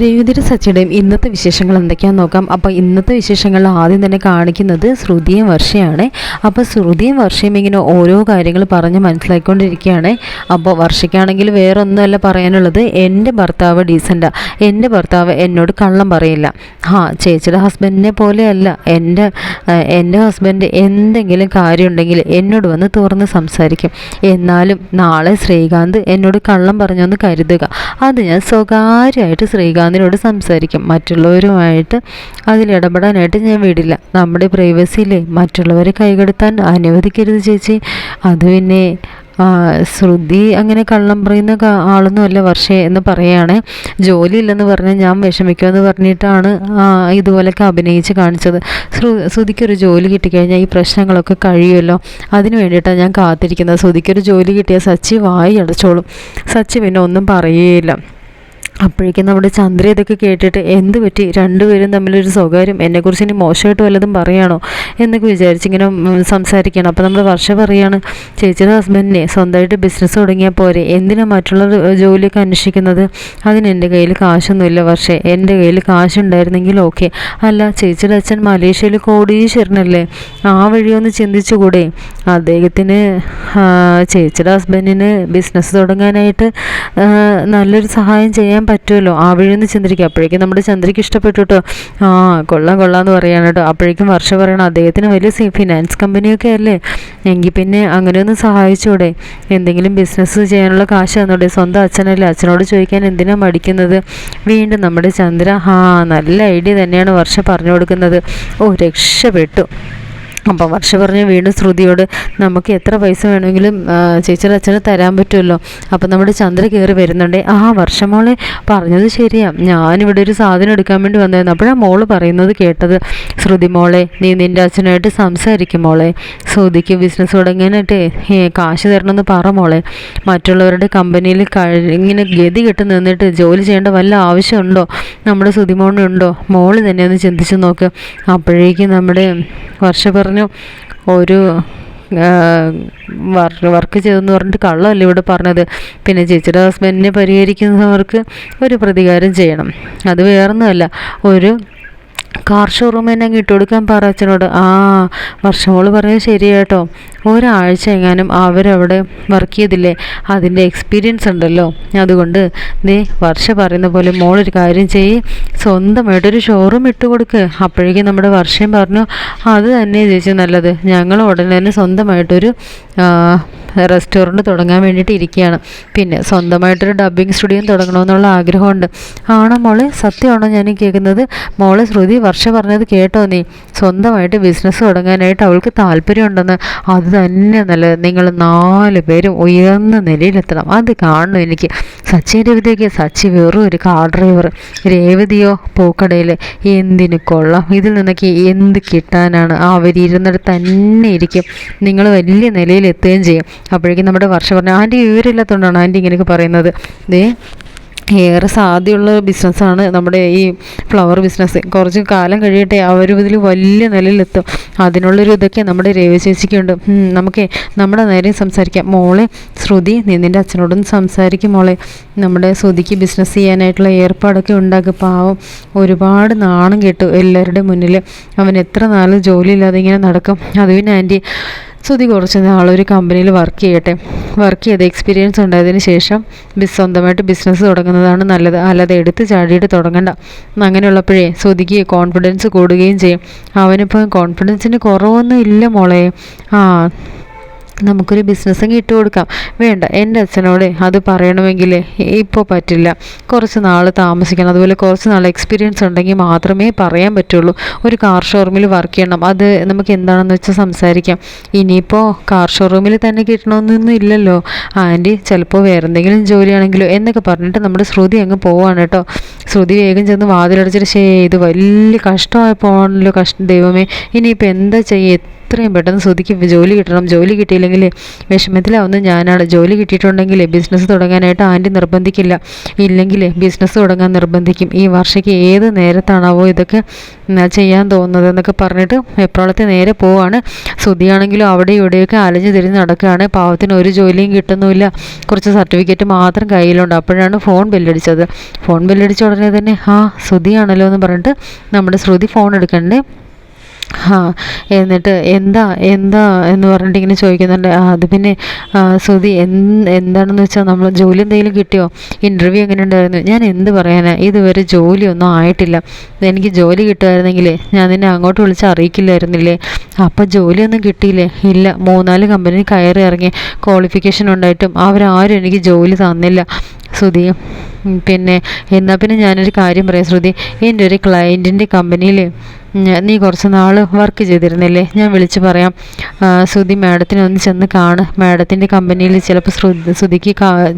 രേവതിയുടെ സച്ചിയുടെയും ഇന്നത്തെ വിശേഷങ്ങൾ എന്തൊക്കെയാണെന്ന് നോക്കാം. അപ്പോൾ ഇന്നത്തെ വിശേഷങ്ങൾ ആദ്യം തന്നെ കാണിക്കുന്നത് ശ്രുതിയും വർഷയാണ്. അപ്പോൾ ശ്രുതിയും വർഷയും ഇങ്ങനെ ഓരോ കാര്യങ്ങൾ പറഞ്ഞ് മനസ്സിലാക്കിക്കൊണ്ടിരിക്കുകയാണ് അപ്പോൾ വർഷയ്ക്കാണെങ്കിൽ വേറെ ഒന്നുമല്ല പറയാനുള്ളത് എന്റെ ഭർത്താവ് ഡീസന്റാ എന്റെ ഭർത്താവ് എന്നോട് കള്ളം പറയില്ല. ആ ചേച്ചിയുടെ ഹസ്ബൻഡിനെ പോലെയല്ല. എന്റെ എന്റെ ഹസ്ബൻഡ് എന്തെങ്കിലും കാര്യമുണ്ടെങ്കിൽ എന്നോട് വന്ന് തുറന്ന് സംസാരിക്കും. എന്നാലും നാളെ ശ്രീകാന്ത് എന്നോട് കള്ളം പറഞ്ഞൊന്ന് കരുതുക. അത് ഞാൻ സ്വകാര്യമായിട്ട് ശ്രീകാന്തിനോട് സംസാരിക്കും. മറ്റുള്ളവരുമായിട്ട് അതിലിടപെടാനായിട്ട് ഞാൻ വിടില്ല. നമ്മുടെ പ്രൈവസിയിലെ മറ്റുള്ളവരെ കൈകടത്താൻ അനുവദിക്കരുത് ചേച്ചി. അത് പിന്നെ ശ്രുതി അങ്ങനെ കള്ളം പറയുന്ന ആളൊന്നുമല്ല വർഷേ എന്ന് പറയുകയാണ് ജോലി ഇല്ലെന്ന് പറഞ്ഞാൽ ഞാൻ വിഷമിക്കുമെന്ന് പറഞ്ഞിട്ടാണ് ഇതുപോലൊക്കെ അഭിനയിച്ച് കാണിച്ചത്. ശ്രു ശ്രുതിക്കൊരു ജോലി കിട്ടിക്കഴിഞ്ഞാൽ ഈ പ്രശ്നങ്ങളൊക്കെ കഴിയുമല്ലോ? അതിന് വേണ്ടിയിട്ടാണ് ഞാൻ കാത്തിരിക്കുന്നത്. ശ്രുതിക്കൊരു ജോലി കിട്ടിയാൽ സച്ചി വായി അടച്ചോളും. സച്ചി പിന്നെ ഒന്നും പറയുകയില്ല അപ്പോഴേക്കും നമ്മുടെ ചന്ദ്ര ഇതൊക്കെ കേട്ടിട്ട് എന്ത് പറ്റി? രണ്ടുപേരും തമ്മിലൊരു സ്വകാര്യം. എന്നെക്കുറിച്ച് ഇനി മോശമായിട്ട് വല്ലതും പറയാണോ? എന്നൊക്കെ വിചാരിച്ചിങ്ങനെ സംസാരിക്കണം. അപ്പോൾ നമ്മുടെ വർഷ പറയാണ് ചേച്ചിയുടെ ഹസ്ബൻഡിനെ സ്വന്തമായിട്ട് ബിസിനസ് തുടങ്ങിയാൽ പോരെ. എന്തിനാണ് മറ്റുള്ള ജോലിയൊക്കെ അന്വേഷിക്കുന്നത്? അതിന് എന്റെ കയ്യിൽ കാശൊന്നുമില്ല വർഷേ. എന്റെ കയ്യിൽ കാശുണ്ടായിരുന്നെങ്കിൽ ഓക്കെ. അല്ല ചേച്ചിയുടെ അച്ഛൻ മലേഷ്യയിൽ കോടീശ്വരനല്ലേ? ആ വഴിയൊന്ന് ചിന്തിച്ചുകൂടെ? അദ്ദേഹത്തിന് ചേച്ചിയുടെ ഹസ്ബൻഡിന് ബിസിനസ് തുടങ്ങാനായിട്ട് നല്ലൊരു സഹായം ചെയ്യാൻ പറ്റുമല്ലോ? ആ വഴിയൊന്ന് ചിന്തിരിക്കുക അപ്പോഴേക്കും നമ്മുടെ ചന്ദ്രയ്ക്ക് ഇഷ്ടപ്പെട്ടു കേട്ടോ ആ കൊള്ളാം കൊള്ളാം എന്ന് പറയാണ് കേട്ടോ. അപ്പോഴേക്കും വർഷ പറയണം അദ്ദേഹത്തിന് വലിയ ഫിനാൻസ് കമ്പനിയൊക്കെ അല്ലേ? എങ്കിൽ പിന്നെ അങ്ങനെ ഒന്ന് സഹായിച്ചൂടെ? എന്തെങ്കിലും ബിസിനസ് ചെയ്യാനുള്ള കാശ് തന്നൂടെ സ്വന്തം അച്ഛനല്ലേ? അച്ഛനോട് ചോദിക്കാൻ എന്തിനാണ് മടിക്കുന്നത്? വീണ്ടും നമ്മുടെ ചന്ദ്ര ആ നല്ല ഐഡിയ തന്നെയാണ് വർഷ പറഞ്ഞു കൊടുക്കുന്നത്. ഓ രക്ഷപ്പെട്ടു. അപ്പം വർഷ പറഞ്ഞ് വീണ്ടും ശ്രുതിയോട് നമുക്ക് എത്ര പൈസ വേണമെങ്കിലും ചേച്ചിയുടെ അച്ഛന് തരാൻ പറ്റുമല്ലോ? അപ്പം നമ്മുടെ ചന്ദ്ര കയറി വരുന്നുണ്ട്. ആ വർഷമോളെ പറഞ്ഞത് ശരിയാ. ഞാനിവിടെ ഒരു സാധനം എടുക്കാൻ വേണ്ടി വന്നായിരുന്നു അപ്പോഴാണ് മോൾ പറയുന്നത് കേട്ടത്. ശ്രുതി മോളെ നീ നിന്റെ അച്ഛനായിട്ട് സംസാരിക്കും മോളെ. ശ്രുതിക്ക് ബിസിനസ് തുടങ്ങാനായിട്ട് കാശ് തരണമെന്ന് പറ മോളെ. മറ്റുള്ളവരുടെ കമ്പനിയിൽ ഇങ്ങനെ ഗതി കെട്ട് നിന്നിട്ട് ജോലി ചെയ്യേണ്ട വല്ല ആവശ്യമുണ്ടോ? നമ്മുടെ സുതിമോണുണ്ടോ മോൾ തന്നെ ഒന്ന് ചിന്തിച്ച് നോക്ക്. അപ്പോഴേക്കും നമ്മുടെ വർഷ പറഞ്ഞു ഒരു വർക്ക് ചെയ്തെന്ന് പറഞ്ഞിട്ട് കള്ളമല്ല ഇവിടെ പറഞ്ഞത്? പിന്നെ ചേച്ചിയുടെ ഹസ്ബൻഡിനെ പരിഹരിക്കുന്നവർക്ക് ഒരു പ്രതികാരം ചെയ്യണം. അത് വേറൊന്നുമല്ല. ഒരു കാർ ഷോറൂം തന്നെ അങ്ങ് ഇട്ട് കൊടുക്കാൻ പറ അച്ഛനോട്. ആ വർഷമോൾ പറഞ്ഞത് ശരിയാട്ടോ. ഒരാഴ്ച എങ്ങാനും അവരവിടെ വർക്ക് ചെയ്തില്ലേ? അതിന്റെ എക്സ്പീരിയൻസ് ഉണ്ടല്ലോ. അതുകൊണ്ട് നീ വർഷ പറയുന്ന പോലെ മോളൊരു കാര്യം ചെയ്യ്. സ്വന്തമായിട്ടൊരു ഷോറൂം ഇട്ട് കൊടുക്ക്. അപ്പോഴേക്കും നമ്മുടെ വർഷം പറഞ്ഞു അത് തന്നെ ചേച്ചി നല്ലത്. ഞങ്ങൾ ഉടനെ തന്നെ സ്വന്തമായിട്ടൊരു റെസ്റ്റോറന്റ് തുടങ്ങാൻ വേണ്ടിയിട്ട് ഇരിക്കുകയാണ്. പിന്നെ സ്വന്തമായിട്ടൊരു ഡബ്ബിംഗ് സ്റ്റുഡിയോ തുടങ്ങണമെന്നുള്ള ആഗ്രഹമുണ്ട്. ആണോ മോളെ? സത്യമാണോ ഞാൻ കേൾക്കുന്നത്? മോളെ ശ്രുതി വർഷ പറഞ്ഞത് കേട്ടോ നീ. സ്വന്തമായിട്ട് ബിസിനസ് തുടങ്ങാനായിട്ട് അവൾക്ക് താല്പര്യമുണ്ടെന്ന്. അത് തന്നെ നല്ലത് നിങ്ങൾ നാല് പേരും ഉയർന്ന നിലയിലെത്തണം. അത് കാണണം എനിക്ക്. സച്ചി രേവതിയൊക്കെ സച്ചി വെറും ഒരു കാർ ഡ്രൈവർ രേവതിയോ പൂക്കടയിൽ എന്തിനു കൊള്ളാം? ഇതിൽ നിന്നൊക്കെ എന്ത് കിട്ടാനാണ്? അവരിരുന്നിടത്ത് തന്നെ ഇരിക്കും. നിങ്ങൾ വലിയ നിലയിൽ എത്തുകയും ചെയ്യും. അപ്പോഴേക്കും നമ്മുടെ വർഷം പറഞ്ഞു ആന്റി വിവരമില്ലാത്തതുകൊണ്ടാണ് ആന്റി ഇങ്ങനെയൊക്കെ പറയുന്നത്. ദേ ഏറെ സാധ്യതയുള്ള ബിസിനസ്സാണ് നമ്മുടെ ഈ ഫ്ലവർ ബിസിനസ് കുറച്ച് കാലം കഴിയട്ടെ അവരും ഇതിൽ വലിയ നിലയിലെത്തും. അതിനുള്ളൊരു ഇതൊക്കെ നമ്മുടെ രവി ചേച്ചിക്കുണ്ട്. നമുക്ക് നമ്മുടെ നേരെ സംസാരിക്കാം. മോളെ ശ്രുതി നിന്നിന്റെ നിന്റെ അച്ഛനോടൊന്ന് സംസാരിക്കും മോളെ. നമ്മുടെ ശ്രുതിക്ക് ബിസിനസ് ചെയ്യാനായിട്ടുള്ള ഏർപ്പാടൊക്കെ ഉണ്ടാക്കും. പാവം ഒരുപാട് നാണം കേട്ടു എല്ലാവരുടെ മുന്നിൽ അവൻ എത്ര നാൾ ജോലിയില്ലാതെ ഇങ്ങനെ നടക്കും. അത് പിന്നെ ആന്റി ശ്രുതി കുറച്ച് നാളൊരു കമ്പനിയിൽ വർക്ക് ചെയ്യട്ടെ. വർക്ക് ചെയ്ത് എക്സ്പീരിയൻസ് ഉണ്ടായതിന് ശേഷം ബിസ് സ്വന്തമായിട്ട് ബിസിനസ് തുടങ്ങുന്നതാണ് നല്ലത്. അല്ലാതെ എടുത്ത് ചാടിയിട്ട് തുടങ്ങണ്ട. അങ്ങനെയുള്ളപ്പോഴേ ശ്രുതിക്ക് കോൺഫിഡൻസ് കൂടുകയും ചെയ്യും. അവനിപ്പോൾ കോൺഫിഡൻസിന് കുറവൊന്നും ഇല്ല മോളെ. ആ നമുക്കൊരു ബിസിനസ്സും ഇട്ട് കൊടുക്കാം. വേണ്ട എന്റെ അച്ഛനോട് അത് പറയണമെങ്കിൽ ഇപ്പോൾ പറ്റില്ല. കുറച്ച് നാൾ താമസിക്കണം. അതുപോലെ കുറച്ച് നാൾ എക്സ്പീരിയൻസ് ഉണ്ടെങ്കിൽ മാത്രമേ പറയാൻ പറ്റുള്ളൂ. ഒരു കാർ ഷോറൂമിൽ വർക്ക് ചെയ്യണം. അത് നമുക്ക് എന്താണെന്ന് വെച്ചാൽ സംസാരിക്കാം. ഇനിയിപ്പോൾ കാർ ഷോറൂമിൽ തന്നെ കിട്ടണമെന്നൊന്നും ഇല്ലല്ലോ. ആന്റി ചിലപ്പോൾ വേറെ എന്തെങ്കിലും ജോലിയാണെങ്കിലോ എന്നൊക്കെ പറഞ്ഞിട്ട് നമ്മുടെ ശ്രുതി അങ്ങ് പോവാണ് കേട്ടോ. ശ്രുതി വേഗം ചെന്ന് വാതിലടച്ചിട്ട് ശേ ഇത് വലിയ കഷ്ടമായി പോകണല്ലോ കഷ്ട ദൈവമേ. ഇനിയിപ്പോൾ എന്താ ചെയ്യുക എത്രയും പെട്ടെന്ന് ശ്രുതിക്ക് ജോലി കിട്ടണം. ജോലി കിട്ടിയില്ലെങ്കിൽ വിഷമത്തിലാവുന്ന ഞാനാണ്. ജോലി കിട്ടിയിട്ടുണ്ടെങ്കിൽ ബിസിനസ് തുടങ്ങാനായിട്ട് ആന്റി നിർബന്ധിക്കില്ല. ഇല്ലെങ്കിൽ ബിസിനസ് തുടങ്ങാൻ നിർബന്ധിക്കും. ഈ വർഷയ്ക്ക് ഏത് നേരത്താണാവോ ഇതൊക്കെ ചെയ്യാൻ തോന്നുന്നത് എന്നൊക്കെ പറഞ്ഞിട്ട് എപ്രോളത്തെ നേരെ പോവാണ്. ശ്രുതിയാണെങ്കിലും അവിടെ ഇവിടെയൊക്കെ അലഞ്ഞു തിരിഞ്ഞ് നടക്കുകയാണ്. പാവത്തിന് ഒരു ജോലിയും കിട്ടുന്നുമില്ല. കുറച്ച് സർട്ടിഫിക്കറ്റ് മാത്രം കയ്യിലുണ്ട്. അപ്പോഴാണ് ഫോൺ ബെല്ലടിച്ചത്. ഫോൺ ബെല്ലടിച്ച ഉടനെ തന്നെ ആ ശ്രുതിയാണല്ലോ എന്ന് പറഞ്ഞിട്ട് നമ്മുടെ ശ്രുതി ഫോൺ എടുക്കണ്ടേ ആ എന്നിട്ട് എന്താ എന്താ എന്ന് പറഞ്ഞിട്ട് ഇങ്ങനെ ചോദിക്കുന്നുണ്ട്. അത് പിന്നെ സുധി എന്ത് എന്താണെന്ന് വെച്ചാൽ നമ്മൾ ജോലി എന്തെങ്കിലും കിട്ടിയോ? ഇന്റർവ്യൂ എങ്ങനെ ഉണ്ടായിരുന്നു? ഞാൻ എന്ത് പറയാനാ? ഇതുവരെ ജോലിയൊന്നും ആയിട്ടില്ല. എനിക്ക് ജോലി കിട്ടുമായിരുന്നെങ്കിൽ ഞാൻ നിന്നെ അങ്ങോട്ട് വിളിച്ച് അറിയിക്കില്ലായിരുന്നില്ലേ? അപ്പം ജോലിയൊന്നും കിട്ടിയില്ലേ? ഇല്ല മൂന്നാൽ കമ്പനി കയറി ഇറങ്ങി ക്വാളിഫിക്കേഷൻ ഉണ്ടായിട്ടും അവരാരും എനിക്ക് ജോലി തന്നില്ല. ശ്രുതി പിന്നെ എന്നാൽ പിന്നെ ഞാനൊരു കാര്യം പറയാം ശ്രുതി. എന്റെ ഒരു ക്ലയന്റിന്റെ കമ്പനിയിൽ നീ കുറച്ച് നാൾ വർക്ക് ചെയ്തിരുന്നില്ലേ? ഞാൻ വിളിച്ച് പറയാം. ശ്രുതി മാഡത്തിനെ ഒന്ന് ചെന്ന് കാണ്. മാഡത്തിന്റെ കമ്പനിയിൽ ചിലപ്പോൾ ശ്രു ശ്രുതിക്ക്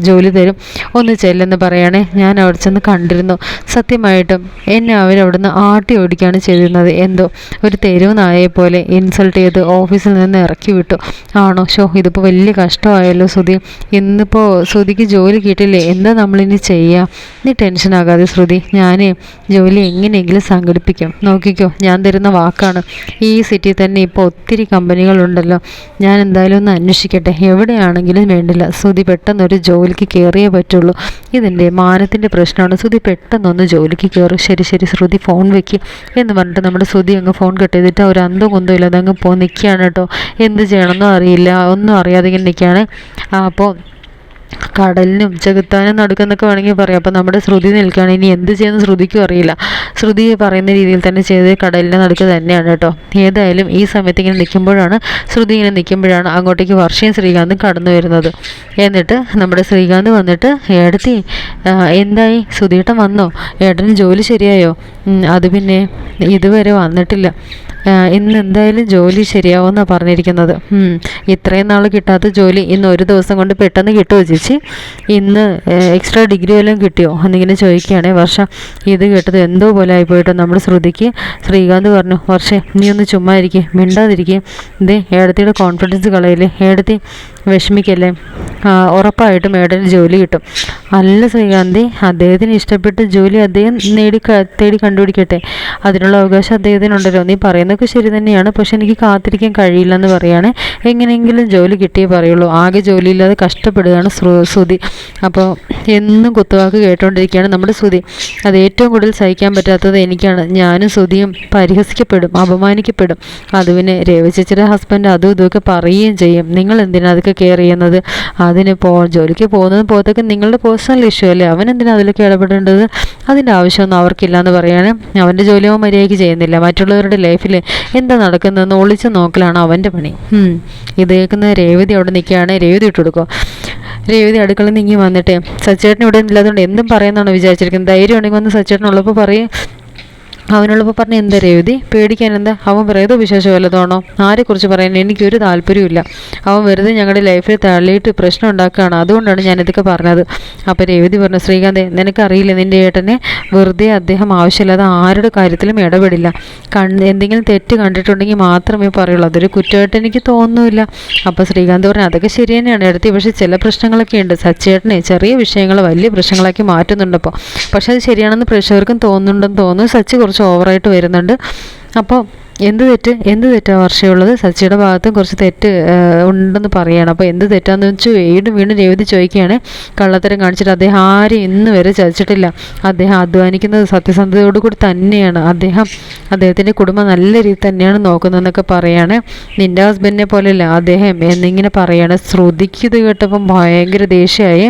ജോലി തരും. ഒന്ന് ചെല്ലെന്ന് പറയണേ. ഞാൻ അവിടെ ചെന്ന് കണ്ടിരുന്നു. സത്യമായിട്ടും എന്നെ അവരവിടുന്ന് ആട്ടി ഓടിക്കുകയാണ് ചെയ്തിരുന്നത്. എന്തോ ഒരു തെരുവ് നായയെ പോലെ ഇൻസൾട്ട് ചെയ്ത് ഓഫീസിൽ നിന്ന് ഇറക്കി വിട്ടു. ആണോ? ഷോ ഇതിപ്പോൾ വലിയ കഷ്ടമായല്ലോ ശ്രുതി. ഇന്നിപ്പോൾ ശ്രുതിക്ക് ജോലി കിട്ടില്ലേ? എന്താ നമ്മളിനി ചെയ്യുക നീ ടെൻഷനാകാതെ ശ്രുതി ഞാൻ ജോലി എങ്ങനെയെങ്കിലും സംഘടിപ്പിക്കും. നോക്കിക്കോ ഞാൻ തരുന്ന വാക്കാണ്. ഈ സിറ്റി തന്നെ ഇപ്പോൾ ഒത്തിരി കമ്പനികളുണ്ടല്ലോ ഞാൻ എന്തായാലും ഒന്ന് അന്വേഷിക്കട്ടെ. എവിടെയാണെങ്കിലും വേണ്ടില്ല. ശ്രുതി പെട്ടെന്നൊരു ജോലിക്ക് കയറിയേ പറ്റുള്ളൂ. ഇതിന്റെ മാനത്തിന്റെ പ്രശ്നമാണ്. ശ്രുതി പെട്ടെന്നൊന്ന് ജോലിക്ക് കയറും ശരി ശരി ശ്രുതി ഫോൺ വെക്ക് എന്ന് പറഞ്ഞിട്ട് നമ്മുടെ ശ്രുതി അങ്ങ് ഫോൺ കട്ട് ചെയ്തിട്ട് ഒരു അന്തം കൊന്തും ഇല്ലാതെ അങ്ങ് പോ നിൽക്കുകയാണ് കേട്ടോ. എന്ത് ചെയ്യണമെന്നും അറിയില്ല. ഒന്നും അറിയാതെ ഇങ്ങനെ നിൽക്കുകയാണ് അപ്പോൾ കടലിനും ചെകുത്താനും നടുക്കെന്നൊക്കെ വേണമെങ്കിൽ പറയാം. അപ്പോൾ നമ്മുടെ ശ്രുതി നിൽക്കുകയാണ്. ഇനി എന്ത് ചെയ്യുന്ന ശ്രുതിക്കും അറിയില്ല. ശ്രുതി പറയുന്ന രീതിയിൽ തന്നെ ചെയ്ത് കടലിന്റെ നടുക്ക് തന്നെയാണ് കേട്ടോ. ഏതായാലും ഈ സമയത്ത് ഇങ്ങനെ നിൽക്കുമ്പോഴാണ് ശ്രുതി ഇങ്ങനെ നിൽക്കുമ്പോഴാണ് അങ്ങോട്ടേക്ക് വർഷയും ശ്രീകാന്തും കടന്നു വരുന്നത്. എന്നിട്ട് നമ്മുടെ ശ്രീകാന്ത് വന്നിട്ട് ഏടത്തി എന്തായി? ശ്രുതിയേട്ടൻ വന്നോ? ഏട്ടന് ജോലി ശരിയായോ? അത് പിന്നെ ഇതുവരെ വന്നിട്ടില്ല. ഇന്ന് എന്തായാലും ജോലി ശരിയാവുമെന്നാണ് പറഞ്ഞിരിക്കുന്നത്. ഇത്രയും നാൾ കിട്ടാത്ത ജോലി ഇന്ന് ഒരു ദിവസം കൊണ്ട് പെട്ടെന്ന് കിട്ടുമോ ചേച്ചി? ഇന്ന് എക്സ്ട്രാ ഡിഗ്രി വല്ലതും കിട്ടിയോ? എന്നിങ്ങനെ ചോദിക്കുകയാണേ വർഷ. ഇത് കേട്ടത് എന്തോ പോലെ ആയിപ്പോയിട്ട് നമ്മുടെ ശ്രുതിക്ക്. ശ്രീകാന്ത് പറഞ്ഞു വർഷേ നീ ഒന്ന് ചുമ്മാ ഇരിക്കേ മിണ്ടാതിരിക്കേ. ഇതേ ഏടത്തിയുടെ കോൺഫിഡൻസ് കളയില്ലേ? ഏടത്തി വിഷമിക്കല്ലേ? ഉറപ്പായിട്ടും ഏടന് ജോലി കിട്ടും. അല്ല ശ്രീകാന്തി അദ്ദേഹത്തിന് ഇഷ്ടപ്പെട്ട ജോലി അദ്ദേഹം നേടി തേടി കണ്ടുപിടിക്കട്ടെ. അതിനുള്ള അവകാശം അദ്ദേഹത്തിനുണ്ടല്ലോ. നീ പറയുന്നതൊക്കെ ശരി തന്നെയാണ്. പക്ഷെ എനിക്ക് കാത്തിരിക്കാൻ കഴിയില്ല എന്ന് പറയാണ്. എങ്ങനെയെങ്കിലും ജോലി കിട്ടിയേ പറയുള്ളൂ. ആകെ ജോലിയില്ലാതെ കഷ്ടപ്പെടുകയാണ് ശ്രുതി. അപ്പോൾ എന്നും കുത്തുവാക്ക് കേട്ടുകൊണ്ടിരിക്കുകയാണ് നമ്മുടെ ശ്രുതി. അത് ഏറ്റവും കൂടുതൽ സഹിക്കാൻ പറ്റാത്തത് എനിക്കാണ്. ഞാനും ശ്രുതിയും പരിഹസിക്കപ്പെടും അപമാനിക്കപ്പെടും. അതുവിനെ രവിചേച്ചിയുടെ ഹസ്ബൻഡ് അതും ഇതുമൊക്കെ പറയുകയും ചെയ്യും. നിങ്ങൾ എന്തിനാ അതൊക്കെ കെയർ ചെയ്യുന്നത്? അതിന് പോ ജോലിക്ക് പോകുന്നത് പോകത്തൊക്കെ നിങ്ങളുടെ പേഴ്സണൽ ഇഷ്യൂ അല്ലേ? അവൻ എന്തിനാ അതിലൊക്കെ ഇടപെടേണ്ടത്? അതിന്റെ ആവശ്യമൊന്നും അവർക്കില്ല എന്ന് പറയാണ്. അവന്റെ ജോലി അവൻ മര്യാദയ്ക്ക് ചെയ്യുന്നില്ല. മറ്റുള്ളവരുടെ ലൈഫിൽ എന്താ നടക്കുന്നതെന്ന് ഒളിച്ച് നോക്കലാണ് അവന്റെ പണി. ഇത് കേൾക്കുന്ന രേവതി അവിടെ നിൽക്കുകയാണ്. രേവതി ഇട്ട് കൊടുക്കുക രേവതി അടുക്കളയിൽ നീങ്ങി വന്നിട്ട് സച്ചേട്ടൻ ഇവിടെ ഇല്ലാത്തതുകൊണ്ട് എന്തും പറയുന്നതാണ് വിചാരിച്ചിരിക്കുന്നത്. ധൈര്യം ഉണ്ടെങ്കിൽ വന്ന് സച്ചേട്ടനുള്ളപ്പോൾ പറയും. അവനുള്ളപ്പോൾ പറഞ്ഞ എന്താ രേവതി? പേടിക്കാൻ എന്താ? അവൻ പ്രേത വിശേഷം വല്ലതാണോ ആരെക്കുറിച്ച് പറയാൻ എനിക്കൊരു താല്പര്യമില്ല അവൻ വെറുതെ ഞങ്ങളുടെ ലൈഫിൽ തള്ളിയിട്ട് പ്രശ്നം ഉണ്ടാക്കുകയാണ്. അതുകൊണ്ടാണ് ഞാൻ ഇതൊക്കെ പറഞ്ഞത്. അപ്പോൾ രേവതി പറഞ്ഞു ശ്രീകാന്തെ നിനക്കറിയില്ല നിന്റെ ഏട്ടനെ വെറുതെ അദ്ദേഹം ആവശ്യമില്ലാതെ ആരുടെ കാര്യത്തിലും ഇടപെടില്ല. കണ് എന്തെങ്കിലും തെറ്റ് കണ്ടിട്ടുണ്ടെങ്കിൽ മാത്രമേ പറയുള്ളൂ. അതൊരു കുറ്റമായിട്ട് എനിക്ക് തോന്നുന്നില്ല. അപ്പോൾ ശ്രീകാന്ത് പറഞ്ഞു അതൊക്കെ ശരി തന്നെയാണ്. എടുത്തി പക്ഷേ ചില പ്രശ്നങ്ങളൊക്കെ ഉണ്ട്. സച്ചേട്ടനെ ചെറിയ വിഷയങ്ങൾ വലിയ പ്രശ്നങ്ങളാക്കി മാറ്റുന്നുണ്ടപ്പോൾ പക്ഷേ അത് ശരിയാണെന്ന് പ്രേക്ഷകർക്കും തോന്നുന്നുണ്ടെന്ന് തോന്നുന്നു സച്ച് കുറച്ച് കുറച്ച് ഓവറായിട്ട് വരുന്നുണ്ട്. അപ്പോൾ എന്ത് തെറ്റ്? എന്ത് തെറ്റാ വർഷമുള്ളത് സച്ചിയുടെ ഭാഗത്തും കുറച്ച് തെറ്റ് ഉണ്ടെന്ന് പറയുകയാണ് അപ്പോൾ എന്ത് തെറ്റാന്ന് വെച്ച് വീണ്ടും വീണ്ടും രേവതി ചോദിക്കുകയാണ്. കള്ളത്തരം കാണിച്ചിട്ട് അദ്ദേഹം ആരും ഇന്ന് വരെ ചതിച്ചിട്ടില്ല. അദ്ദേഹം അധ്വാനിക്കുന്നത് സത്യസന്ധതയോട് കൂടി തന്നെയാണ്. അദ്ദേഹം അദ്ദേഹത്തിന്റെ കുടുംബം നല്ല രീതിയിൽ തന്നെയാണ് നോക്കുന്നതെന്നൊക്കെ പറയാണ്. നിന്റെ ഹസ്ബൻഡിനെ പോലെയല്ല അദ്ദേഹം എന്നിങ്ങനെ പറയാണ്. ശ്രുതിക്ക് കേട്ടപ്പം ഭയങ്കര ദേഷ്യമായി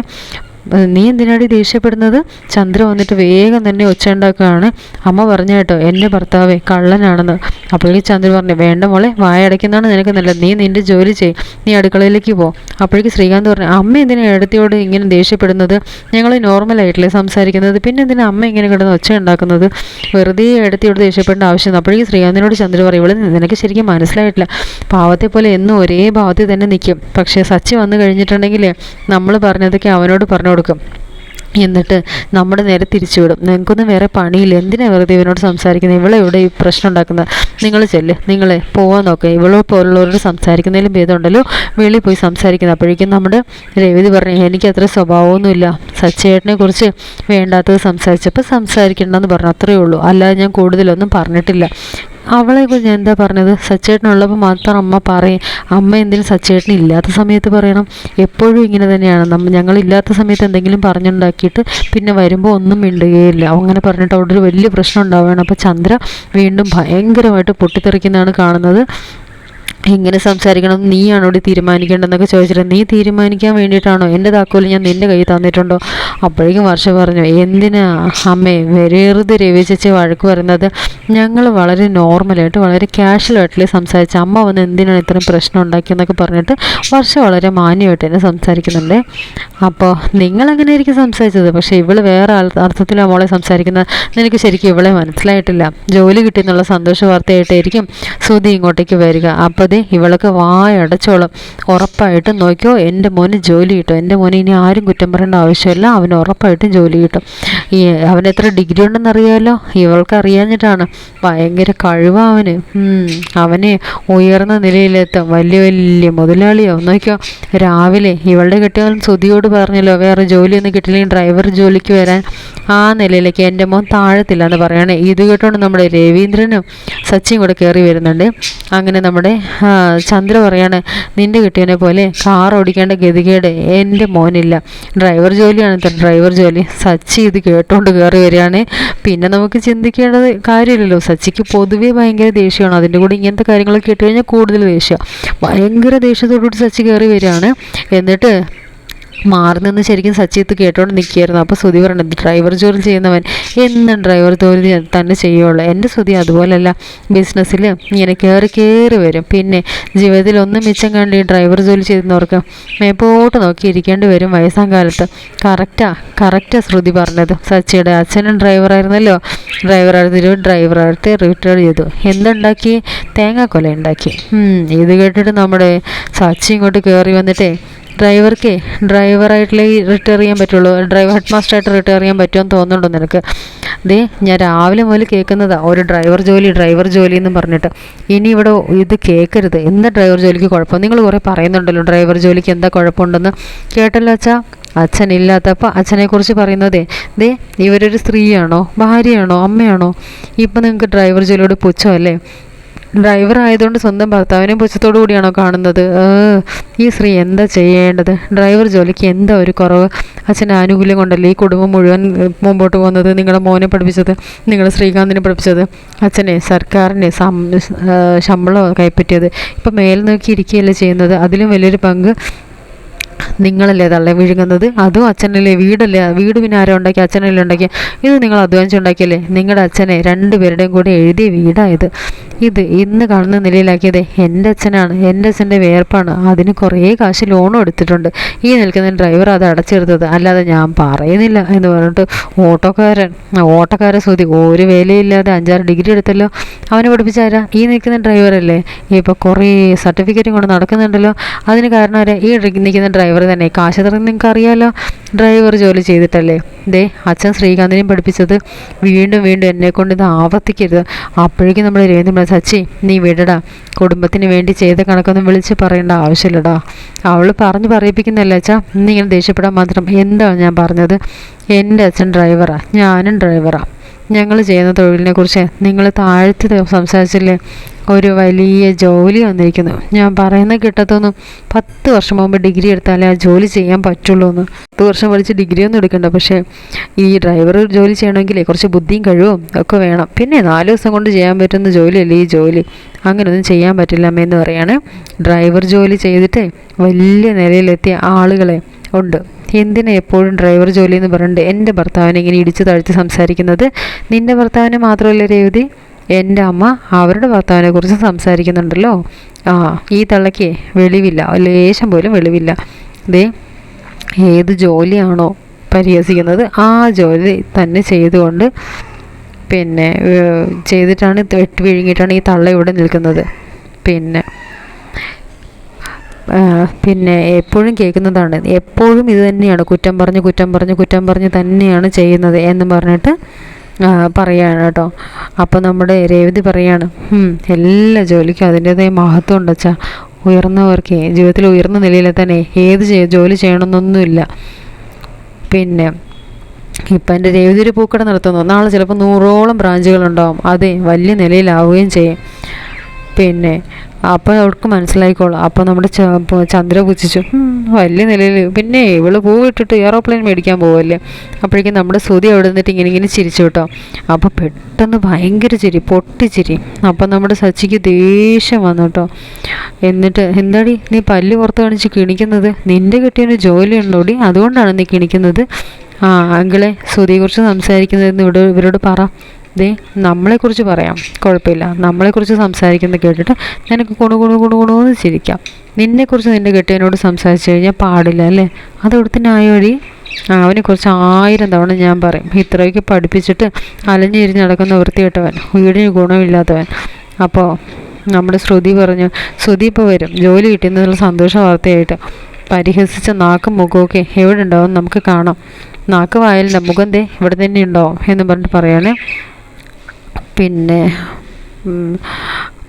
നീ എന്തിനാടി ദേഷ്യപ്പെടുന്നത്? ചന്ദ്ര വന്നിട്ട് വേഗം തന്നെ ഒച്ച ഉണ്ടാക്കുകയാണ്. അമ്മ പറഞ്ഞു കേട്ടോ എന്റെ ഭർത്താവേ കള്ളനാണെന്ന്. അപ്പോഴേക്കും ചന്ദ്ര പറഞ്ഞു വേണ്ട മോളെ വായടയ്ക്കുന്നതാണ് നിനക്ക് നല്ലത്. നീ നിന്റെ ജോലി ചെയ് നീ അടുക്കളയിലേക്ക് പോ. അപ്പോഴേക്കും ശ്രീകാന്ത് പറഞ്ഞു അമ്മ എന്തിനാ എടുത്തിയോട് ഇങ്ങനെ ദേഷ്യപ്പെടുന്നത്? ഞങ്ങൾ നോർമലായിട്ടില്ലേ സംസാരിക്കുന്നത്? പിന്നെ എന്തിനാ അമ്മ ഇങ്ങനെ കിടന്ന് ഒച്ച ഉണ്ടാക്കുന്നത്? വെറുതെ എടുത്തിയോട് ദേഷ്യപ്പെടേണ്ട ആവശ്യം അപ്പോഴേക്കും ശ്രീകാന്തിനോട് ചന്ദ്ര പറയും ഇവിടെ നിനക്ക് ശരിക്കും മനസ്സിലായിട്ടില്ല. പാവത്തെ പോലെ എന്നും ഒരേ ഭാവത്തിൽ തന്നെ നിൽക്കും പക്ഷേ സച്ചി വന്നു കഴിഞ്ഞിട്ടുണ്ടെങ്കിൽ നമ്മൾ പറഞ്ഞതൊക്കെ അവനോട് പറഞ്ഞു കൊടുക്കും. എന്നിട്ട് നമ്മുടെ നേരെ തിരിച്ചു വിടും. നിങ്ങൾക്കൊന്നും വേറെ പണിയില്ല. എന്തിനാണ് വെറുതെ ഇവനോട് സംസാരിക്കുന്നത് ഇവളെ ഇവിടെ ഈ പ്രശ്നം ഉണ്ടാക്കുന്നത് നിങ്ങൾ ചെല്ല്. നിങ്ങളെ പോവാൻ നോക്കുക ഇവളോ പോലുള്ളവരോട് സംസാരിക്കുന്നതിലും ഭേദമുണ്ടല്ലോ. വെളിയിൽ പോയി സംസാരിക്കുന്നത് അപ്പോഴേക്കും നമ്മുടെ രവിധി പറഞ്ഞു എനിക്ക് അത്ര സ്വഭാവമൊന്നുമില്ല. സച്ചേട്ടനെ കുറിച്ച് വേണ്ടാത്തത് സംസാരിച്ചപ്പോൾ സംസാരിക്കണ്ടെന്ന് പറഞ്ഞു. അത്രയേ ഉള്ളൂ. അല്ലാതെ ഞാൻ കൂടുതലൊന്നും പറഞ്ഞിട്ടില്ല. അവളെ കുറിച്ച് എന്താ പറഞ്ഞത്? സച്ചേട്ടനുള്ളപ്പോൾ മാത്രം അമ്മ പറയും അമ്മ എന്തെങ്കിലും സച്ചേട്ടൻ ഇല്ലാത്ത സമയത്ത് പറയണം. എപ്പോഴും ഇങ്ങനെ തന്നെയാണ്. നമ്മൾ ഞങ്ങൾ ഇല്ലാത്ത സമയത്ത് എന്തെങ്കിലും പറഞ്ഞുണ്ടാക്കിയിട്ട് പിന്നെ വരുമ്പോൾ ഒന്നും മിണ്ടുകയില്ല. അങ്ങനെ പറഞ്ഞിട്ട് അവിടെ ഒരു വലിയ പ്രശ്നം ഉണ്ടാവുകയാണ്. അപ്പോൾ ചന്ദ്ര വീണ്ടും ഭയങ്കരമായിട്ട് പൊട്ടിത്തെറിക്കുന്നതാണ് കാണുന്നത്. ഇങ്ങനെ സംസാരിക്കണം. നീയാണോ ഇവിടെ തീരുമാനിക്കേണ്ടതെന്നൊക്കെ ചോദിച്ചിട്ട് നീ തീരുമാനിക്കാൻ വേണ്ടിയിട്ടാണോ? എന്റെ താക്കോൽ ഞാൻ നിന്റെ കയ്യിൽ തന്നിട്ടുണ്ടോ? അപ്പോഴേക്കും വർഷ പറഞ്ഞു എന്തിനാ അമ്മേ വെറുതെ രവി ചേച്ചി വഴക്ക് വരുന്നത് ഞങ്ങൾ വളരെ നോർമലായിട്ട് വളരെ കാഷ്വലായിട്ടല്ലേ സംസാരിച്ച അമ്മ വന്ന് എന്തിനാണ് ഇത്രയും പ്രശ്നം ഉണ്ടാക്കിയെന്നൊക്കെ പറഞ്ഞിട്ട് വർഷ വളരെ മാന്യമായിട്ട് തന്നെ സംസാരിക്കുന്നുണ്ട്. അപ്പോൾ നിങ്ങളങ്ങനെ ആയിരിക്കും സംസാരിച്ചത് പക്ഷേ ഇവൾ വേറെ അർത്ഥത്തിലാണ് മോളെ സംസാരിക്കുന്നത് നിനക്ക് ശരിക്കും ഇവളെ മനസ്സിലായിട്ടില്ല. ജോലി കിട്ടിയെന്നുള്ള സന്തോഷ വാർത്തയായിട്ടായിരിക്കും സുധി ഇങ്ങോട്ടേക്ക് വരിക. അപ്പോൾ ദേ ഇവൾക്ക് വായടച്ചോളും ഉറപ്പായിട്ടും നോക്കിയോ എന്റെ മോന് ജോലി കിട്ടും. എന്റെ മോനെ ഇനി ആരും കുറ്റം പറയേണ്ട ആവശ്യമില്ല. അവന് ഉറപ്പായിട്ടും ജോലി കിട്ടും. ഈ അവൻ എത്ര ഡിഗ്രി ഉണ്ടെന്ന് അറിയാമല്ലോ ഇവൾക്ക് അറിയാഞ്ഞിട്ടാണ്. ഭയങ്കര കഴിവാ അവന്. അവനെ ഉയർന്ന നിലയിലെത്തും. വലിയ വലിയ മുതലാളിയാവും നോക്കിയോ? രാവിലെ ഇവളുടെ കെട്ടിയവൻ സുതിയോട് പറഞ്ഞല്ലോ വേറെ ജോലിയൊന്നും കിട്ടില്ലെങ്കിൽ ഡ്രൈവർ ജോലിക്ക് വരാൻ ആ നിലയിലേക്ക് എന്റെ മോൻ താഴത്തില്ല എന്ന് പറയണേ. ഇത് കേട്ടോണ്ട് നമ്മുടെ രവീന്ദ്രനും സച്ചിൻ കൂടെ കയറി വരുന്നുണ്ട്. അങ്ങനെ നമ്മുടെ ചന്ദ്ര പറയാണ് നിന്റെ കിട്ടിയനെ പോലെ കാർ ഓടിക്കേണ്ട ഗതികേട് എന്റെ മോനില്ല. ഡ്രൈവർ ജോലിയാണ് ഡ്രൈവർ ജോലി. സച്ചി ഇത് കേട്ടോണ്ട് കയറി വരികയാണ്. പിന്നെ നമുക്ക് ചിന്തിക്കേണ്ടത് കാര്യമില്ലല്ലോ. സച്ചിക്ക് പൊതുവേ ഭയങ്കര ദേഷ്യമാണ്. അതിന്റെ കൂടെ ഇങ്ങനത്തെ കാര്യങ്ങളൊക്കെ ഇട്ട് കഴിഞ്ഞാൽ കൂടുതൽ ദേഷ്യം. ഭയങ്കര ദേഷ്യത്തോടുകൂടി സച്ചി കയറി വരികയാണ്. എന്നിട്ട് മാറി നിന്ന് ശരിക്കും സച്ചിത്ത് കേട്ടോണ്ട് നിൽക്കുകയായിരുന്നു അപ്പോൾ സുതി പറഞ്ഞത് ഡ്രൈവർ ജോലി ചെയ്യുന്നവൻ എന്നും ഡ്രൈവർ ജോലി തന്നെ ചെയ്യുള്ളൂ. എന്റെ സ്തുതി അതുപോലല്ല. ബിസിനസ്സിൽ ഇങ്ങനെ കയറി കയറി വരും. പിന്നെ ജീവിതത്തിൽ ഒന്നും മിച്ചം കണ്ട് ഈ ഡ്രൈവർ ജോലി ചെയ്യുന്നവർക്ക് മേപ്പോട്ട് നോക്കിയിരിക്കേണ്ടി വരും വയസ്സാം കാലത്ത്. കറക്റ്റാ കറക്റ്റാ ശ്രുതി പറഞ്ഞത്. സച്ചിയുടെ അച്ഛനും ഡ്രൈവറായിരുന്നല്ലോ ഡ്രൈവറായിരുന്നു ഡ്രൈവറായിട്ട് റിട്ടയർ ചെയ്തു. എന്തുണ്ടാക്കി? തേങ്ങാക്കൊല ഉണ്ടാക്കി. ഇത് കേട്ടിട്ട് നമ്മുടെ സച്ചി ഇങ്ങോട്ട് കയറി വന്നിട്ടേ ഡ്രൈവർക്ക് ഡ്രൈവറായിട്ടുള്ള റിട്ടയർ ചെയ്യാൻ പറ്റുള്ളൂ. ഡ്രൈവർ ഹെഡ് മാസ്റ്ററായിട്ട് റിട്ടയർ ചെയ്യാൻ പറ്റുമെന്ന് തോന്നുന്നുണ്ടോ നിനക്ക്? ദേ ഞാൻ രാവിലെ മുതൽ കേൾക്കുന്നതാ ഒരു ഡ്രൈവർ ജോലി ഡ്രൈവർ ജോലി എന്ന് പറഞ്ഞിട്ട്. ഇനി ഇവിടെ ഇത് കേൾക്കരുത്. എന്താ ഡ്രൈവർ ജോലിക്ക് കുഴപ്പം? നിങ്ങൾ കുറേ പറയുന്നുണ്ടല്ലോ ഡ്രൈവർ ജോലിക്ക് എന്താ കുഴപ്പമുണ്ടെന്ന്. കേട്ടല്ലോ അച്ഛാ? അച്ഛനില്ലാത്തപ്പോൾ അച്ഛനെക്കുറിച്ച് പറയുന്നതേ. ദേ ഇവരൊരു സ്ത്രീയാണോ? ഭാര്യയാണോ? അമ്മയാണോ? ഇപ്പം നിങ്ങൾക്ക് ഡ്രൈവർ ജോലിയോട് പുച്ഛമല്ലേ ഡ്രൈവർ ആയതുകൊണ്ട് സ്വന്തം ഭർത്താവിനെയും പുച്ഛത്തോടു കൂടിയാണോ കാണുന്നത്? ഈ സ്ത്രീ എന്താ ചെയ്യേണ്ടത്? ഡ്രൈവർ ജോലിക്ക് എന്താ ഒരു കുറവ്? അച്ഛന്റെ ആനുകൂല്യം കൊണ്ടല്ലേ ഈ കുടുംബം മുഴുവൻ മുമ്പോട്ട് പോകുന്നത്? നിങ്ങളുടെ മോനെ പഠിപ്പിച്ചത്? നിങ്ങളെ ശ്രീകാന്തിനെ പഠിപ്പിച്ചത്? അച്ഛനെ സർക്കാരിന്റെ ശമ്പളം കൈപ്പറ്റിയത്? ഇപ്പം മേൽ നോക്കി ഇരിക്കുകയല്ലേ ചെയ്യുന്നത്? അതിലും വലിയൊരു പങ്ക് നിങ്ങളല്ലേ തള്ളെ വിഴുങ്ങുന്നത്? അതും അച്ഛനല്ലേ വീടല്ലേ വീട് പിന്നെ ആരോ ഉണ്ടാക്കി അച്ഛനല്ലേ ഉണ്ടാക്കി ഇത് നിങ്ങൾ അധ്വാനിച്ചുണ്ടാക്കിയല്ലേ നിങ്ങളുടെ അച്ഛനെ രണ്ടുപേരുടെയും കൂടെ എഴുതിയ വീടായത്. ഇത് ഇന്ന് കാണുന്ന നിലയിലാക്കിയത് എന്റെ അച്ഛനാണ് എന്റെ അച്ഛന്റെ വേർപ്പാണ്. അതിന് കുറേ കാശ് ലോണും എടുത്തിട്ടുണ്ട്. ഈ നിൽക്കുന്ന ഡ്രൈവർ അത് അടച്ചെടുത്തത്. അല്ലാതെ ഞാൻ പറയുന്നില്ല എന്ന് പറഞ്ഞിട്ട് ഓട്ടോക്കാരൻ ഓട്ടോക്കാരെ സ്തുതി ഒരു വേലയില്ലാതെ അഞ്ചാറ് ഡിഗ്രി എടുത്തല്ലോ. അവനെ പഠിപ്പിച്ചാരാ ഈ നിൽക്കുന്ന ഡ്രൈവറല്ലേ ഇപ്പോൾ കുറേ സർട്ടിഫിക്കറ്റും കൊണ്ട് നടക്കുന്നുണ്ടല്ലോ. അതിന് കാരണം ഈ നിൽക്കുന്ന ഡ്രൈവർ തന്നെ. കാശ് തറന്ന് നിങ്ങൾക്ക് അറിയാമല്ലോ ഡ്രൈവർ ജോലി ചെയ്തിട്ടല്ലേ? ദേ അച്ഛൻ ശ്രീകാന്തിനെയും പഠിപ്പിച്ചത് വീണ്ടും വീണ്ടും എന്നെ കൊണ്ട് ഇത് ആവർത്തിക്കരുത്. അപ്പോഴേക്കും നമ്മൾ രവീന്ദ്രൻ സച്ചി നീ വിടടാ. കുടുംബത്തിന് വേണ്ടി ചെയ്ത കണക്കൊന്നും വിളിച്ച് പറയേണ്ട ആവശ്യമില്ലടാ. അവൾ പറഞ്ഞു പറയിപ്പിക്കുന്നല്ല അച്ഛാ? നീ ഇങ്ങനെ ദേഷ്യപ്പെടാൻ മാത്രം എന്താണ് ഞാൻ പറഞ്ഞത്? എന്റെ അച്ഛൻ ഡ്രൈവറാണ് ഞാനും ഡ്രൈവറാ ഞങ്ങൾ ചെയ്യുന്ന തൊഴിലിനെ കുറിച്ച് നിങ്ങൾ താഴ്ത്തി സംസാരിച്ചില്ലേ? ഒരു വലിയ ജോലി വന്നിരിക്കുന്നു. ഞാൻ പറയുന്ന കിട്ടത്തൊന്നും പത്ത് വർഷം മുമ്പ് ഡിഗ്രി എടുത്താലേ ആ ജോലി ചെയ്യാൻ പറ്റുള്ളൂ എന്ന്. പത്ത് വർഷം പഠിച്ച് ഡിഗ്രി ഒന്നും എടുക്കണ്ട. പക്ഷേ ഈ ഡ്രൈവർ ജോലി ചെയ്യണമെങ്കിലേ കുറച്ച് ബുദ്ധിയും കഴിവും ഒക്കെ വേണം. പിന്നെ നാല് ദിവസം കൊണ്ട് ചെയ്യാൻ പറ്റുന്ന ജോലിയല്ലേ ഈ ജോലി? അങ്ങനെയൊന്നും ചെയ്യാൻ പറ്റില്ല അമ്മയെന്ന് പറയാണ്. ഡ്രൈവർ ജോലി ചെയ്തിട്ട് വലിയ നിലയിലെത്തിയ ആളുകളെ ഉണ്ട്. എന്തിനാ എപ്പോഴും ഡ്രൈവർ ജോലി എന്ന് പറഞ്ഞിട്ട് എന്റെ ഭർത്താവിനെ ഇങ്ങനെ ഇടിച്ചു താഴ്ത്തി സംസാരിക്കുന്നത്? നിന്റെ ഭർത്താവിനെ മാത്രമല്ല രേവതി? എന്റെ അമ്മ അവരുടെ ഭർത്താവിനെ കുറിച്ച് സംസാരിക്കുന്നുണ്ടല്ലോ. ആ ഈ തള്ളയ്ക്ക് വെളിവില്ല. ലേശം പോലും വെളിവില്ല. ദേ ഏത് ജോലിയാണോ പരിഹസിക്കുന്നത് ആ ജോലി തന്നെ ചെയ്തുകൊണ്ട് പിന്നെ ചെയ്തിട്ടാണ് വെട്ടി വിഴുങ്ങിയിട്ടാണ് ഈ തള്ള ഇവിടെ നിൽക്കുന്നത്. പിന്നെ പിന്നെ എപ്പോഴും കേൾക്കുന്നതാണ്. എപ്പോഴും ഇത് തന്നെയാണ്. കുറ്റം പറഞ്ഞ് കുറ്റം പറഞ്ഞ് കുറ്റം പറഞ്ഞ് തന്നെയാണ് ചെയ്യുന്നത് എന്ന് പറഞ്ഞിട്ട് പറയാണ് കേട്ടോ. അപ്പോൾ നമ്മുടെ രേവതി പറയാണ് "ഉം, എല്ലാ ജോലിക്കും അതിന്റേതായ മഹത്വം ഉണ്ട് അച്ഛാ. ഉയർന്നവർക്ക് ജീവിതത്തിൽ ഉയർന്ന നിലയിൽ തന്നെ ഏത് ജോലി ചെയ്യണമെന്നൊന്നുമില്ല. പിന്നെ ഇപ്പം എന്റെ രേവതി ഒരു പൂക്കട നടത്തുന്നു. നാളെ ചിലപ്പോൾ നൂറോളം ബ്രാഞ്ചുകളുണ്ടാവും. അതെ വലിയ നിലയിലാവുകയും ചെയ്യും. പിന്നെ അപ്പോൾ അവൾക്ക് മനസ്സിലായിക്കോളും. അപ്പോൾ നമ്മുടെ ചന്ദ്ര പുച്ഛിച്ചു വലിയ നിലയിൽ പിന്നെ ഇവൾ പൂവിട്ടിട്ട് എയറോപ്ലെയിൻ മേടിക്കാൻ പോവല്ലേ? അപ്പോഴേക്കും നമ്മുടെ സ്തുതി അവിടെ നിന്നിട്ട് ഇങ്ങനെ ഇങ്ങനെ ചിരിച്ചു കേട്ടോ. അപ്പോൾ പെട്ടെന്ന് ഭയങ്കര ചിരി പൊട്ടിച്ചിരി. അപ്പം നമ്മുടെ സച്ചിക്ക് ദേഷ്യം വന്നു കേട്ടോ. എന്നിട്ട് എന്താടി നീ പല്ല് പുറത്ത് കാണിച്ച് കിണിക്കുന്നത്? നിന്റെ കിട്ടിയൊരു ജോലി ഉണ്ടോടി അതുകൊണ്ടാണ് നീ കിണിക്കുന്നത്? ആ അങ്കിളെ സ്തുതിയെക്കുറിച്ച് സംസാരിക്കുന്നതെന്ന് ഇവിടെ ഇവരോട് പറ. ദേ നമ്മളെക്കുറിച്ച് പറയാം. കുഴപ്പമില്ല. നമ്മളെക്കുറിച്ച് സംസാരിക്കുന്നത് കേട്ടിട്ട് നിനക്ക് കുണു കൊണു കൊണു കുണുന്ന് ചിരിക്കാം. നിന്നെക്കുറിച്ച് നിന്റെ കെട്ടിയനോട് സംസാരിച്ചു കഴിഞ്ഞാൽ പാടില്ല അല്ലേ? അത് ന്യായ ആ അവനെക്കുറിച്ച് ആയിരം തവണ ഞാൻ പറയും. ഇത്രയൊക്കെ പഠിപ്പിച്ചിട്ട് അലഞ്ഞിരിഞ്ഞ് നടക്കുന്ന വൃത്തികെട്ടവൻ വീടിന് ഗുണമില്ലാത്തവൻ. അപ്പോൾ നമ്മുടെ ശ്രുതി പറഞ്ഞു ശ്രുതി ഇപ്പോൾ വരും. ജോലി കിട്ടുന്നതിനുള്ള സന്തോഷ വാർത്തയായിട്ട് പരിഹസിച്ച നാക്കും മുഖമൊക്കെ എവിടെ ഉണ്ടാവും നമുക്ക് കാണാം. നാക്ക് വായലിന്റെ മുഖം ദേ ഇവിടെ തന്നെ ഉണ്ടാവും എന്ന് പറഞ്ഞിട്ട് പറയാണ്. പിന്നെ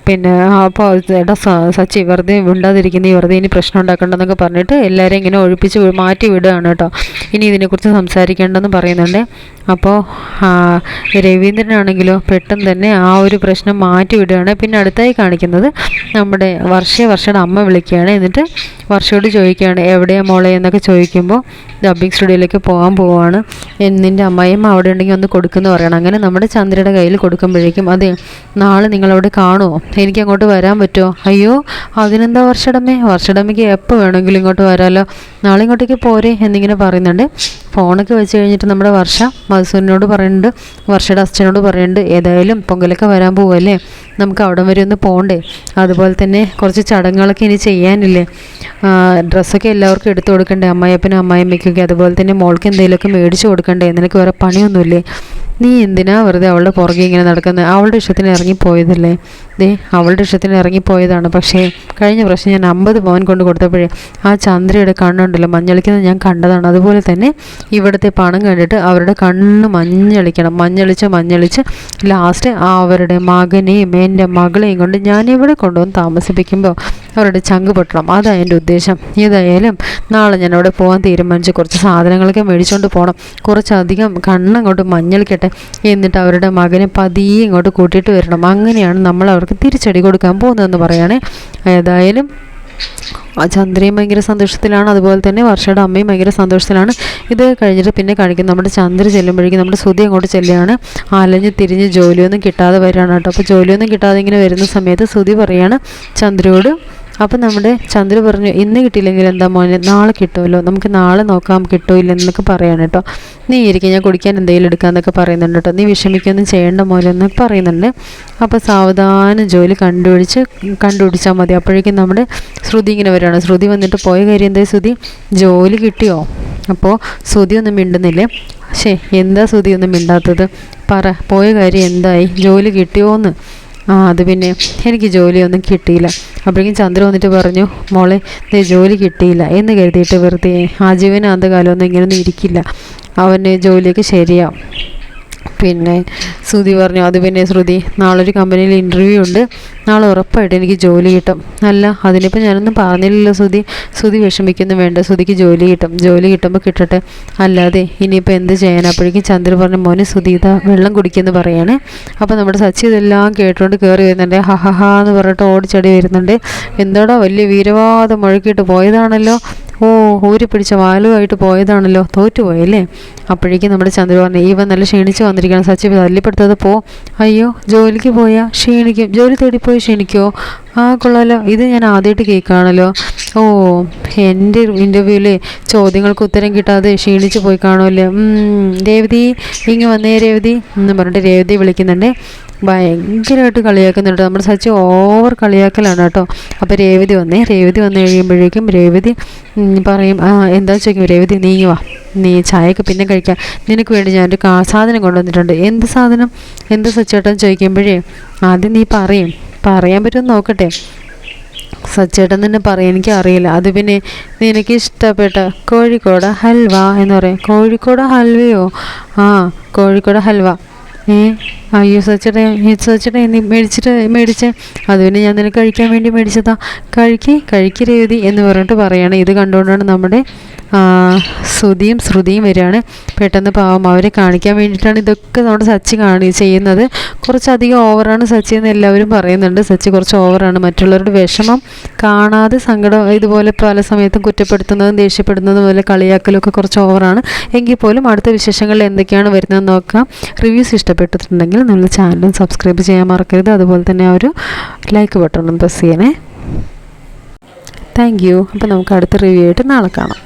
പിന്നെ അപ്പോൾ എടാ സച്ചി വെറുതെ ഉണ്ടാതിരിക്കുന്ന ഈ വെറുതെ ഇനി പ്രശ്നം ഉണ്ടാക്കണ്ടെന്നൊക്കെ പറഞ്ഞിട്ട് എല്ലാവരെയും ഇങ്ങനെ ഒഴിപ്പിച്ച് മാറ്റി വിടുകയാണ് കേട്ടോ. ഇനി ഇതിനെക്കുറിച്ച് സംസാരിക്കേണ്ടെന്ന് പറയുന്നുണ്ട്. അപ്പോൾ രവീന്ദ്രനാണെങ്കിലോ പെട്ടെന്ന് തന്നെ ആ ഒരു പ്രശ്നം മാറ്റി വിടുകയാണ്. പിന്നെ അടുത്തായി കാണിക്കുന്നത് നമ്മുടെ വർഷ വർഷയുടെ അമ്മ വിളിക്കുകയാണ്. എന്നിട്ട് വർഷയോട് ചോദിക്കുകയാണ് എവിടെയാ മോളെ? എന്നൊക്കെ ചോദിക്കുമ്പോൾ ഡബ്ബിംഗ് സ്റ്റുഡിയോയിലേക്ക് പോകാൻ പോവാണ് എൻ- അമ്മയും അവിടെ ഉണ്ടെങ്കിൽ ഒന്ന് കൊടുക്കുമെന്ന് പറയണം. അങ്ങനെ നമ്മുടെ ചന്ദ്രയുടെ കയ്യിൽ കൊടുക്കുമ്പോഴേക്കും അതെ നാളെ നിങ്ങളവിടെ കാണുമോ? എനിക്ക് അങ്ങോട്ട് വരാൻ പറ്റുമോ? അയ്യോ അതിനെന്താ വർഷടമ്മേ വർഷടമ്മയ്ക്ക് എപ്പോൾ വേണമെങ്കിലും ഇങ്ങോട്ട് വരാമല്ലോ നാളെ ഇങ്ങോട്ടേക്ക് പോരെ എന്നിങ്ങനെ പറയുന്നുണ്ട്. ഫോണൊക്കെ വെച്ച് കഴിഞ്ഞിട്ട് നമ്മുടെ വർഷ മധുസൂരിനോട് പറയുന്നുണ്ട്. വർഷയുടെ അച്ഛനോട് പറയുന്നുണ്ട്. ഏതായാലും പൊങ്കലൊക്കെ വരാൻ പോവല്ലേ? നമുക്ക് അവിടം വരെ ഒന്ന് പോകണ്ടേ അതുപോലെ തന്നെ കുറച്ച് ചടങ്ങുകളൊക്കെ ഇനി ചെയ്യാനില്ലേ? ഡ്രസ്സൊക്കെ എല്ലാവർക്കും എടുത്തു കൊടുക്കണ്ടേ? അമ്മായിയപ്പനും അമ്മായിയമ്മയ്ക്കൊക്കെ. അതുപോലെ തന്നെ മോൾക്ക് എന്തെങ്കിലുമൊക്കെ മേടിച്ചു കൊടുക്കണ്ടേ? നിനക്ക് വേറെ പണിയൊന്നുമില്ലേ? നീ എന്തിനാ വെറുതെ അവളുടെ പുറകെ ഇങ്ങനെ നടക്കുന്നത്? അവളുടെ ഇഷ്ടത്തിന് ഇറങ്ങിപ്പോയതല്ലേ? ദേ അവളുടെ ഇഷ്ടത്തിന് ഇറങ്ങിപ്പോയതാണ്. പക്ഷേ കഴിഞ്ഞ പ്രാവശ്യം ഞാൻ അമ്പത് പവൻ കൊണ്ട് കൊടുത്തപ്പോഴേ ആ ചന്ദ്രയുടെ കണ്ണുണ്ടല്ലോ മഞ്ഞളിക്കുന്നത് ഞാൻ കണ്ടതാണ്. അതുപോലെ തന്നെ ഇവിടുത്തെ പണം കണ്ടിട്ട് അവരുടെ കണ്ണ് മഞ്ഞളിക്കണം. മഞ്ഞളിച്ച് മഞ്ഞളിച്ച് ലാസ്റ്റ് അവരുടെ മകനെയും എന്റെ മകളെയും കൊണ്ട് ഞാൻ ഇവിടെ കൊണ്ടുവന്ന് താമസിപ്പിക്കുമ്പോൾ അവരുടെ ചങ്ക് പൊട്ടണം. അതാണ് എന്റെ ഉദ്ദേശം. ഏതായാലും നാളെ ഞാൻ അവിടെ പോകാൻ തീരുമാനിച്ച്. കുറച്ച് സാധനങ്ങളൊക്കെ മേടിച്ചുകൊണ്ട് പോകണം കുറച്ചധികം കണ്ണങ്ങോട്ട് മഞ്ഞളിക്കട്ടെ. എന്നിട്ട് അവരുടെ മകനെ പതിയെ ഇങ്ങോട്ട് കൂട്ടിയിട്ട് വരണം. അങ്ങനെയാണ് നമ്മൾ അവർക്ക് തിരിച്ചടി കൊടുക്കാൻ പോകുന്നതെന്ന് പറയുകയാണേ. ഏതായാലും ചന്ദ്രയും ഭയങ്കര സന്തോഷത്തിലാണ്. അതുപോലെ തന്നെ വർഷയുടെ അമ്മയും ഭയങ്കര സന്തോഷത്തിലാണ്. ഇത് കഴിഞ്ഞിട്ട് പിന്നെ കാണിക്കും. നമ്മുടെ ചന്ദ്ര ചെല്ലുമ്പോഴേക്കും നമ്മുടെ സുതി അങ്ങോട്ട് ചെല്ലുകയാണ്. അലഞ്ഞ് തിരിഞ്ഞ് ജോലിയൊന്നും കിട്ടാതെ വരികയാണ് കേട്ടോ. അപ്പോൾ ജോലിയൊന്നും കിട്ടാതെ ഇങ്ങനെ വരുന്ന സമയത്ത് സുതി പറയാണ് ചന്ദ്രയോട് അപ്പം നമ്മുടെ ചന്ദ്ര പറഞ്ഞു ഇന്ന് കിട്ടിയില്ലെങ്കിൽ എന്താ മോനെ നാളെ കിട്ടുമല്ലോ നമുക്ക് നാളെ നോക്കാം കിട്ടുമില്ല എന്നൊക്കെ പറയാണ് കേട്ടോ. നീ ഇരിക്കും ഞാൻ കുടിക്കാൻ എന്തെങ്കിലും എടുക്കാമെന്നൊക്കെ പറയുന്നുണ്ട് കേട്ടോ. നീ വിഷമിക്കൊന്നും ചെയ്യേണ്ട മോനെ എന്നൊക്കെ പറയുന്നുണ്ട്. അപ്പോൾ സാവധാനം ജോലി കണ്ടുപിടിച്ച് കണ്ടുപിടിച്ചാൽ മതി. അപ്പോഴേക്കും നമ്മുടെ ശ്രുതി ഇങ്ങനെ വരികയാണ്. ശ്രുതി വന്നിട്ട് പോയ കാര്യം എന്താ ശ്രുതി? ജോലി കിട്ടിയോ? അപ്പോൾ ശ്രുതി ഒന്നും മിണ്ടുന്നില്ലേ? ശേ എന്താ ശ്രുതി ഒന്നും മിണ്ടാത്തത്? പറ പോയ കാര്യം എന്തായി? ജോലി കിട്ടിയോന്ന്? ആ അത് പിന്നെ എനിക്ക് ജോലിയൊന്നും കിട്ടിയില്ല. അപ്പോഴേക്കും ചന്ദ്ര വന്നിട്ട് പറഞ്ഞു മോളെ നീ ജോലി കിട്ടിയില്ല. എന്ന് കരുതിയിട്ട് വെറുതെ ആജീവന അന്ധകാലമൊന്നും ഇങ്ങനെയൊന്നും ഇരിക്കില്ല. അവന് ജോലിയൊക്കെ ശരിയാവും. പിന്നെ ശ്രുതി പറഞ്ഞു അത് പിന്നെ ശ്രുതി നാളെ ഒരു കമ്പനിയിൽ ഇന്റർവ്യൂ ഉണ്ട്. നാളെ ഉറപ്പായിട്ട് എനിക്ക് ജോലി കിട്ടും. അല്ല അതിനിപ്പോൾ ഞാനൊന്നും പറഞ്ഞില്ലല്ലോ ശ്രുതി. ശ്രുതി വിഷമിക്കുന്നു വേണ്ട ശ്രുതിക്ക് ജോലി കിട്ടും. ജോലി കിട്ടുമ്പോൾ കിട്ടട്ടെ. അല്ലാതെ ഇനിയിപ്പോൾ എന്ത് ചെയ്യാൻ അപ്പോഴേക്കും ചന്ദ്ര പറഞ്ഞു മോനെ ശ്രുതി ഇതാ വെള്ളം കുടിക്കുമെന്ന് പറയാണ്. അപ്പോൾ നമ്മുടെ സച്ചി ഇതെല്ലാം കേട്ടുകൊണ്ട് കയറി വരുന്നുണ്ട്. ഹഹഹ എന്ന് പറഞ്ഞിട്ട് ഓടിച്ചടി വരുന്നുണ്ട്. എന്തോടാ വലിയ വീരവാദം മുഴക്കിയിട്ട് പോയതാണല്ലോ. ഓ ഊരി പിടിച്ച വാലുമായിട്ട് പോയതാണല്ലോ. തോറ്റുപോയല്ലേ? അപ്പോഴേക്കും നമ്മുടെ ചന്ദ്ര പറഞ്ഞു ഇവ നല്ല ക്ഷീണിച്ച് വന്നിരിക്കണം സച്ചി തല്ലിപ്പെടുത്തത് പോ. അയ്യോ ജോലിക്ക് പോയാൽ ക്ഷീണിക്കും. ജോലി തേടിപ്പോയി ക്ഷീണിക്കോ? ആ കൊള്ളാലോ. ഇത് ഞാൻ ആദ്യമായിട്ട് കേൾക്കുകയാണല്ലോ. ഓ എന്റെ ഇന്റർവ്യൂവിലെ ചോദ്യങ്ങൾക്ക് ഉത്തരം കിട്ടാതെ ക്ഷീണിച്ച് പോയി കാണുമല്ലേ. രേവതി ഇങ്ങ് വന്നേ രേവതി. എന്ന് പറഞ്ഞിട്ട് രേവതി വിളിക്കുന്നുണ്ട്. ഭയങ്കരമായിട്ട് കളിയാക്കുന്നുണ്ട്. നമ്മൾ സച്ചി ഓവർ കളിയാക്കലാണ് കേട്ടോ. അപ്പോൾ രേവതി വന്നേ. രേവതി വന്നു കഴിയുമ്പോഴേക്കും രേവതി പറയും എന്താ ചോദിക്കും? രേവതി നീ വാ. നീ ചായയൊക്കെ പിന്നെ കഴിക്കാം. നിനക്ക് വേണ്ടി ഞാനൊരു കാ സാധനം കൊണ്ടുവന്നിട്ടുണ്ട്. എന്ത് സാധനം? എന്ത് സച്ചേട്ടൻ ചോദിക്കുമ്പോഴേ ആദ്യം നീ പറയും. പറയാൻ പറ്റുമെന്ന് നോക്കട്ടെ. സച്ചേട്ടൻ തന്നെ പറയാം എനിക്ക് അറിയില്ല അത് പിന്നെ നിനക്ക് ഇഷ്ടപ്പെട്ട കോഴിക്കോട് ഹൽവ എന്ന് പറയാം. കോഴിക്കോട് ഹൽവയോ? ആ കോഴിക്കോട് ഹൽവ. ഏ അയ്യോ സച്ചേട്ടാ ഈ സച്ചേട്ടാ നീ മേടിച്ചിട്ട് മേടിച്ചേ അത് പിന്നെ ഞാൻ നിനക്ക് കഴിക്കാൻ വേണ്ടി മേടിച്ചതാ. കഴിക്കേ കഴിക്കരുതി എന്ന് പറഞ്ഞിട്ട് പറയാണ്. ഇത് കണ്ടുകൊണ്ടാണ് നമ്മുടെ ശ്രുതിയും ശ്രുതിയും വരികയാണ്. പെട്ടെന്ന് പാവം അവരെ കാണിക്കാൻ വേണ്ടിയിട്ടാണ് ഇതൊക്കെ നമ്മുടെ സച്ചി കാണി ചെയ്യുന്നത്. കുറച്ചധികം ഓവറാണ് സച്ചി എന്ന് എല്ലാവരും പറയുന്നുണ്ട്. സച്ചി കുറച്ച് ഓവറാണ്. മറ്റുള്ളവരുടെ വിഷമം കാണാതെ സങ്കടം ഇതുപോലെ പല സമയത്തും കുറ്റപ്പെടുത്തുന്നതും ദേഷ്യപ്പെടുന്നതും പോലെ കളിയാക്കലും ഒക്കെ കുറച്ച് ഓവറാണ്. എങ്കിൽ പോലും അടുത്ത വിശേഷങ്ങളിൽ എന്തൊക്കെയാണ് വരുന്നത് നോക്കാം. റിവ്യൂസ് ഇഷ്ടപ്പെട്ടിട്ടുണ്ടെങ്കിൽ നിങ്ങൾ ചാനലും സബ്സ്ക്രൈബ് ചെയ്യാൻ മറക്കരുത്. അതുപോലെ തന്നെ ആ ഒരു ലൈക്ക് ബട്ടണും പ്രസ് ചെയ്യണേ. താങ്ക് യു അപ്പോൾ നമുക്ക് അടുത്ത റിവ്യൂ ആയിട്ട് നാളെ കാണാം.